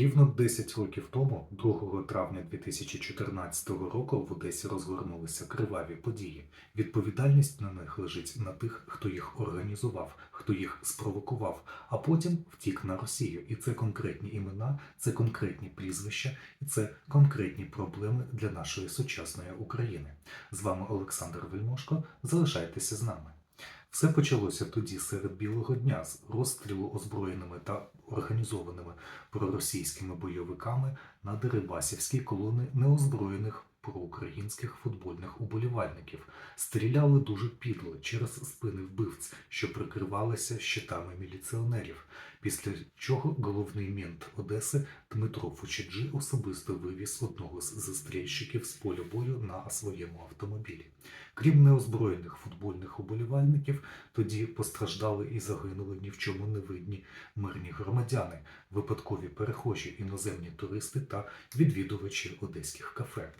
Рівно 10 років тому, 2 травня 2014 року, в Одесі розгорнулися криваві події. Відповідальність на них лежить на тих, хто їх організував, хто їх спровокував, а потім втік на Росію. І це конкретні імена, це конкретні прізвища, і це конкретні проблеми для нашої сучасної України. З вами Олександр Вельмошко. Залишайтеся з нами. Все почалося тоді серед білого дня з розстрілу озброєними та організованими проросійськими бойовиками на Дерибасівській колони неозброєних проукраїнських футбольних уболівальників. Стріляли дуже підло через спини вбивць, що прикривалися щитами міліціонерів. Після чого головний мент Одеси Дмитро Фучиджи особисто вивіз одного з застрільщиків з поля бою на своєму автомобілі. Крім неозброєних футбольних уболівальників, тоді постраждали і загинули ні в чому не видні мирні громадяни, випадкові перехожі, іноземні туристи та відвідувачі одеських кафе.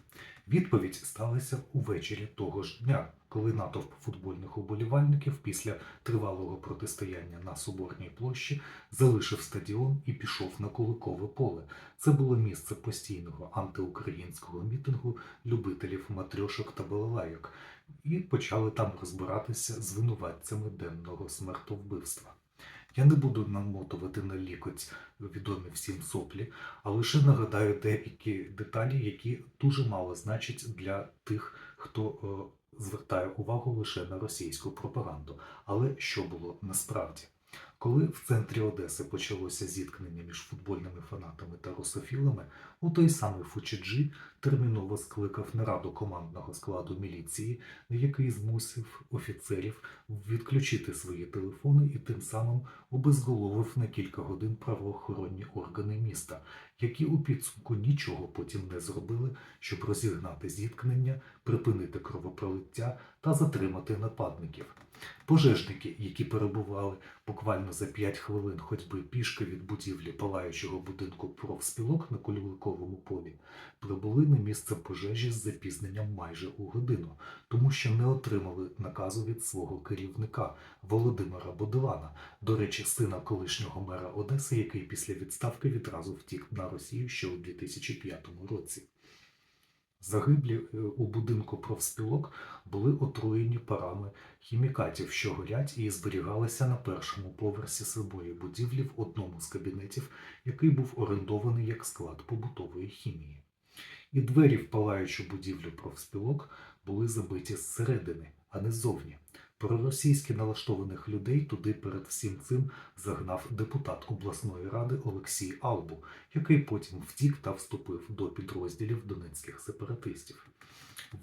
Відповідь сталася увечері того ж дня, коли натовп футбольних уболівальників після тривалого протистояння на Соборній площі залишив стадіон і пішов на Куликове поле. Це було місце постійного антиукраїнського мітингу любителів матрьошок та балалайок, і почали там розбиратися з винуватцями денного смертовбивства. Я не буду намотувати на лікоть відомі всім соплі, а лише нагадаю деякі деталі, які дуже мало значать для тих, хто е, звертає увагу лише на російську пропаганду. Але що було насправді? Коли в центрі Одеси почалося зіткнення між футбольними фанатами та русофілами, у той самий Фучиджі терміново скликав нараду командного складу міліції, який змусив офіцерів відключити свої телефони і тим самим обезголовив на кілька годин правоохоронні органи міста, які у підсумку нічого потім не зробили, щоб розігнати зіткнення, припинити кровопролиття та затримати нападників. Пожежники, які перебували буквально за 5 хвилин ходьби пішки від будівлі палаючого будинку профспілок на Куликовому полі, прибули на місце пожежі з запізненням майже у годину, тому що не отримали наказу від свого керівника Володимира Бодилана, до речі, сина колишнього мера Одеси, який після відставки відразу втік на Росію ще у 2005 році. Загиблі е, у будинку профспілок були отруєні парами хімікатів, що горять і зберігалися на першому поверсі самої будівлі в одному з кабінетів, який був орендований як склад побутової хімії. І двері в палаючу будівлю профспілок були забиті зсередини, а не ззовні. Проросійськи налаштованих людей туди перед всім цим загнав депутат обласної ради Олексій Албу, який потім втік та вступив до підрозділів донецьких сепаратистів.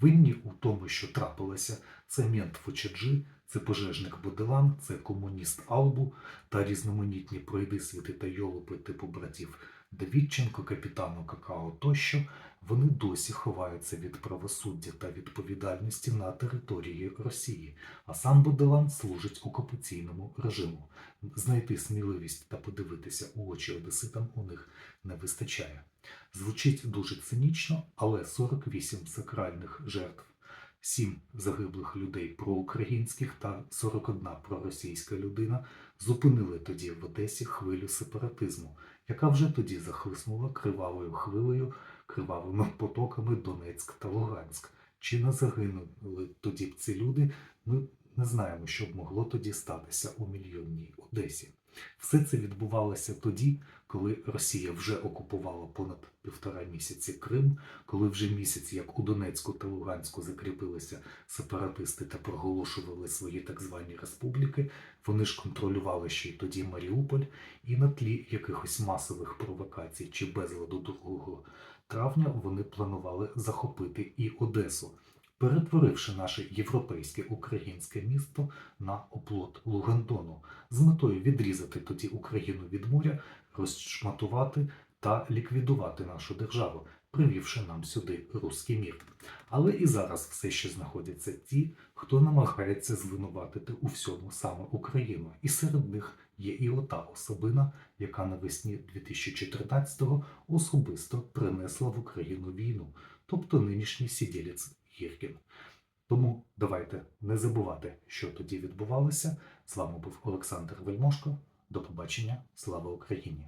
Винні у тому, що трапилося, це мент Фочеджи, це пожежник Боделан, це комуніст Албу та різноманітні пройдисвіти та йолопи типу братів Давідченко, капітану Какао тощо, вони досі ховаються від правосуддя та відповідальності на території Росії, а сам Боделан служить окупаційному режиму. Знайти сміливість та подивитися у очі одеситам у них не вистачає. Звучить дуже цинічно, але 48 сакральних жертв, 7 загиблих людей проукраїнських та 41 проросійська людина зупинили тоді в Одесі хвилю сепаратизму, яка вже тоді захлиснула кривавою хвилею, кривавими потоками Донецьк та Луганськ. Чи не загинули тоді б ці люди? Ми не знаємо, що б могло тоді статися у мільйонній Одесі. Все це відбувалося тоді, коли Росія вже окупувала понад півтора місяці Крим, коли вже місяць, як у Донецьку та Луганську закріпилися сепаратисти та проголошували свої так звані республіки, вони ж контролювали ще й тоді Маріуполь, і на тлі якихось масових провокацій чи безладу 2 травня вони планували захопити і Одесу перетворивши наше європейське українське місто на оплот Лугандону з метою відрізати тоді Україну від моря, розшматувати та ліквідувати нашу державу, привівши нам сюди руський мір. Але і зараз все ще знаходяться ті, хто намагається звинуватити у всьому саме Україну, і серед них є і ота особина, яка навесні 2014-го особисто принесла в Україну війну, тобто нинішній сиділець Гіркін. Тому давайте не забувати, що тоді відбувалося. З вами був Олександр Вельмошко. До побачення. Слава Україні!